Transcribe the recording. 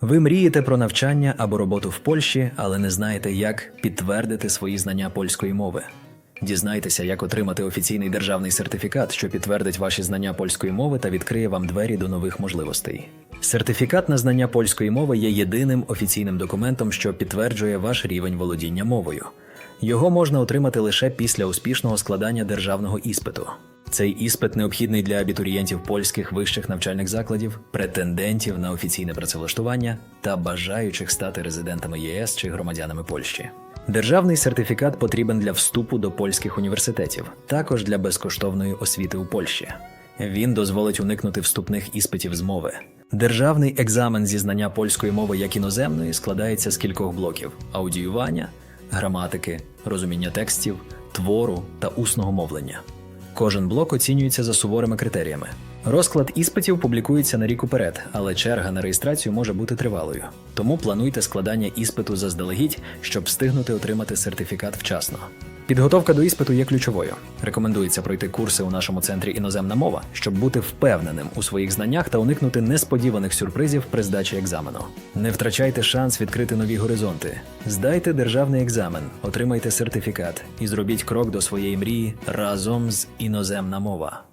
Ви мрієте про навчання або роботу в Польщі, але не знаєте, як підтвердити свої знання польської мови. Дізнайтеся, як отримати офіційний державний сертифікат, що підтвердить ваші знання польської мови та відкриє вам двері до нових можливостей. Сертифікат на знання польської мови є єдиним офіційним документом, що підтверджує ваш рівень володіння мовою. Його можна отримати лише після успішного складання державного іспиту. Цей іспит необхідний для абітурієнтів польських вищих навчальних закладів, претендентів на офіційне працевлаштування та бажаючих стати резидентами ЄС чи громадянами Польщі. Державний сертифікат потрібен для вступу до польських університетів, також для безкоштовної освіти у Польщі. Він дозволить уникнути вступних іспитів з мови. Державний екзамен зі знання польської мови як іноземної складається з кількох блоків: аудіювання, граматики, розуміння текстів, твору та усного мовлення. Кожен блок оцінюється за суворими критеріями. Розклад іспитів публікується на рік уперед, але черга на реєстрацію може бути тривалою. Тому плануйте складання іспиту заздалегідь, щоб встигнути отримати сертифікат вчасно. Підготовка до іспиту є ключовою. Рекомендується пройти курси у нашому центрі іноземна мова, щоб бути впевненим у своїх знаннях та уникнути несподіваних сюрпризів при здачі екзамену. Не втрачайте шанс відкрити нові горизонти. Здайте державний екзамен, отримайте сертифікат і зробіть крок до своєї мрії разом з іноземна мова.